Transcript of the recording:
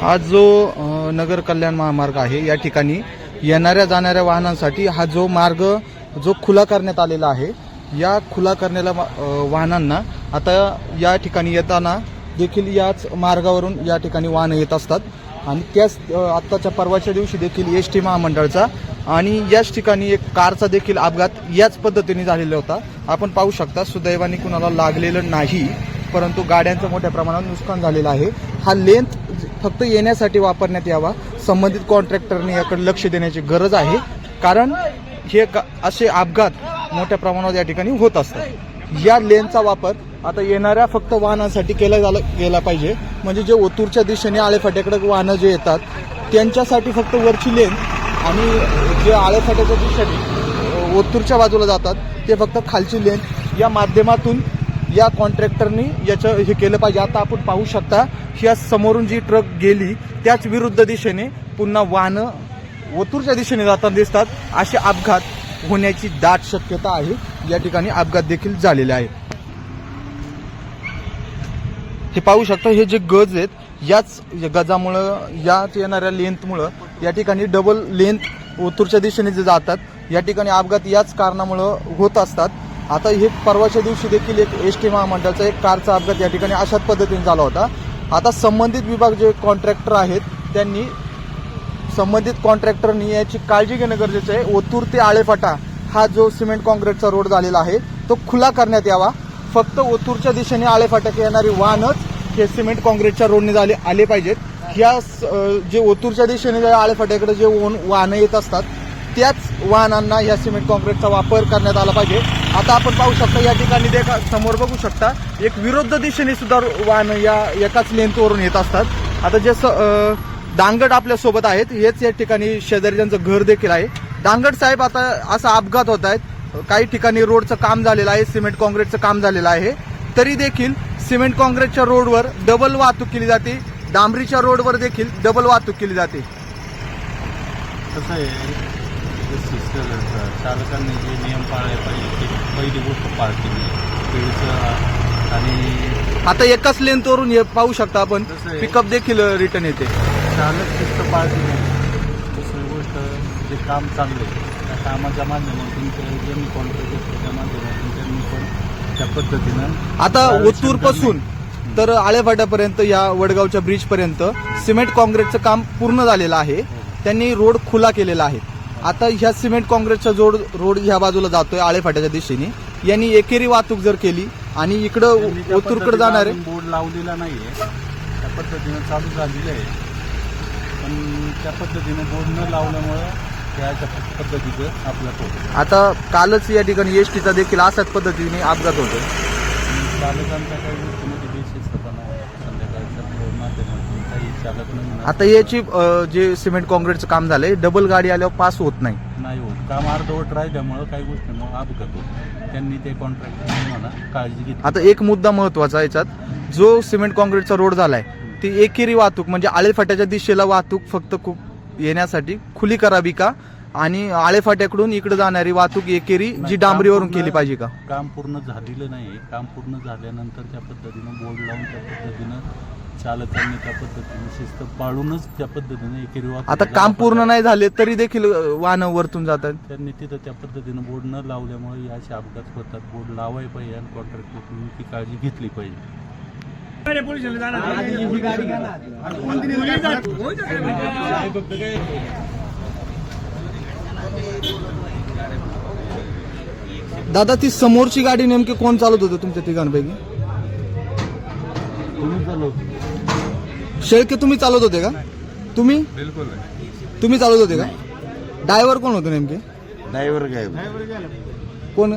हा जो नगर कल्याण महामार्ग आहे या ठिकाणी येणाऱ्या जाणाऱ्या वाहनांसाठी हा जो मार्ग जो खुला करण्यात आलेला आहे या खुला करण्याला वाहनांना आता या ठिकाणी येताना देखील याच मार्गावरून या ठिकाणी वाहनं येत असतात. आणि त्याच आत्ताच्या परवाच्या दिवशी देखील एस टी महामंडळचा आणि याच ठिकाणी एक कारचा देखील अपघात याच पद्धतीने झालेला होता. आपण पाहू शकता सुदैवाने कुणाला लागलेलं नाही. परंतु गाड्यांचं मोठ्या प्रमाणावर नुकसान झालेलं आहे. हा लेंथ फक्त येण्यासाठी वापरण्यात यावा. संबंधित कॉन्ट्रॅक्टरने याकडे लक्ष देण्याची गरज आहे. कारण हे असे अपघात मोठ्या प्रमाणावर या ठिकाणी होत असतात. या लेनचा वापर आता येणाऱ्या फक्त वाहनांसाठी केला झाला गेला पाहिजे. म्हणजे जे ओतूरच्या दिशेने आळेफाट्याकडे वाहनं जे येतात त्यांच्यासाठी फक्त वरची लेन आणि जे आळेफाट्याच्या दिशेने ओतूरच्या बाजूला जातात ते फक्त खालची लेन या माध्यमातून या कॉन्ट्रॅक्टरनी याचं हे केलं पाहिजे. आता आपण पाहू शकता या समोरून जी ट्रक गेली त्याच विरुद्ध दिशेने पुन्हा वाहनं वतूरच्या दिशेने जाताना दिसतात. असे अपघात होण्याची दाट शक्यता आहे. या ठिकाणी अपघात देखील झालेले आहे हे पाहू शकता हे जे गज आहेत याच गजामुळं याच येणाऱ्या लेंथमुळं या ठिकाणी डबल लेंथ ओतूरच्या दिशेने जे जातात या ठिकाणी अपघात याच कारणामुळं होत असतात. आता हे परवाच्या दिवशी देखील एक एस टी महामंडळाचा एक कारचा अपघात या ठिकाणी अशाच पद्धतीने झाला होता. आता संबंधित विभाग जे कॉन्ट्रॅक्टर आहेत त्यांनी संबंधित कॉन्ट्रॅक्टरनी याची काळजी घेणं गरजेचं आहे. ओतूर ते आळेफाटा हा जो सिमेंट कॉन्क्रीटचा रोड झालेला आहे तो खुला करण्यात यावा. फक्त ओतूरच्या दिशेने आळेफाट्यात येणारी वाहनच हे सिमेंट कॉन्क्रीटच्या रोडने झाले आले पाहिजेत. ह्या स- जे ओतूरच्या दिशेने आळेफाट्याकडे जे ओन- वाहनं येत असतात त्याच वाहनांना या सिमेंट कॉन्क्रीटचा वापर करण्यात आला पाहिजे. आता आपण पाहू शकता या ठिकाणी देखा समोर बघू शकता एक विरुद्ध दिशेने सुद्धा वाहनं या एकाच लेंथवरून येत असतात. आता जे स- अं, डांगड आहेत हेच या ठिकाणी शेजारी त्यांचं घर देखील आहे. डांगड साहेब आता असा अपघात होत आहेत. काही ठिकाणी रोडचं काम झालेलं आहे सिमेंट काँक्रीटचं काम झालेलं आहे. तरी देखील सिमेंट काँक्रीटच्या रोडवर डबल वाहतूक केली जाते. डांबरीच्या रोडवर देखील डबल वाहतूक केली जाते. कसं आहे? जे सिस्टर चालकांनी जे नियम पाळले पाहिजे ते पहिली गोष्ट पाळते वेळेचं आणि आता एकाच लेंथवरून हे पाहू शकता आपण. आहे? पिकअप देखील रिटर्न येते. चालक शिस्त पाळते नाही दुसरी गोष्ट जे काम चाललंय त्या कामाच्या माध्यमातून ते ज्यांनी कॉन्ट्रॅक्ट घेतलं त्या माध्यमातून त्यांनी पण त्या पद्धतीनं आता ओतूरपासून. तर आळेफाट्यापर्यंत या वडगावच्या ब्रिज पर्यंत सिमेंट काँक्रीटचं काम पूर्ण झालेलं आहे. त्यांनी रोड खुला केलेला आहे. आता ह्या सिमेंट काँक्रीटचा जोड रोड ह्या बाजूला जातोय आळेफाट्याच्या दिशेने. यांनी एकेरी वाहतूक जर केली आणि इकडं त्यांनी त्या ओतूरकडे पद्धतीनं जाणारे अजून बोर्ड लावलेला नाहीये त्या पद्धतीनं चालू झालेलं आहे. पण त्या पद्धतीनं बोर्ड न लावल्यामुळं पद्धतीचं आपला आता कालच या ठिकाणी एस टीचा देखील अशाच पद्धतीने अपघात होतो चालकांचा काही गोष्टीमध्ये बेशिस्तपणा आहे. संध्याकाळच्या माध्यमातून काही चालक नाही आता याची अं, जे सिमेंट काँक्रीटचं काम झालंय डबल गाडी आल्यावर पास होत नाही. नाही होत. काम अर्धवट राहिल्यामुळं काही गोष्टीमुळे अपघात होतो. त्यांनी ते कॉन्ट्रॅक्ट म्हणा काळजी घेतली. आता एक मुद्दा महत्त्वाचा याच्यात. जो सिमेंट काँक्रीटचा रोड झालाय ती एकेरी वाहतूक म्हणजे आळेफाट्याच्या दिशेला वाहतूक फक्त खूप येण्यासाठी खुली करावी का? आणि आळेफाट्याकडून इकडे जाणारी वाहतूक एकेरी जी डांबरीवरून केली पाहिजे का? काम पूर्ण झालेलं नाही काम पूर्ण झाल्यानंतर त्या पद्धतीनं बोर्ड लावून त्या पद्धतीनं चालकांनी त्या पद्धतीने शिस्त पाळूनच त्या पद्धतीने एकेरी वाहतूक आता काम पूर्ण नाही झाले तरी देखील वाहनं वरतून जातात. त्यांनी तिथं त्या पद्धतीनं बोर्ड न लावल्यामुळे या असे अपघात होतात. बोर्ड लावायला पाहिजे आणि कॉन्ट्रॅक्टरनी ती काळजी घेतली पाहिजे. दादा ती समोरची गाडी नेमकी कोण चालवत होतं तुमच्या तिघांपैकी? तुम्ही चालू शेळके तुम्ही चालवत होते का? तुम्ही? बिलकुल तुम्ही चालवत होते का? ड्रायव्हर कोण होते नेमके? ड्रायव्हर काय? कोण?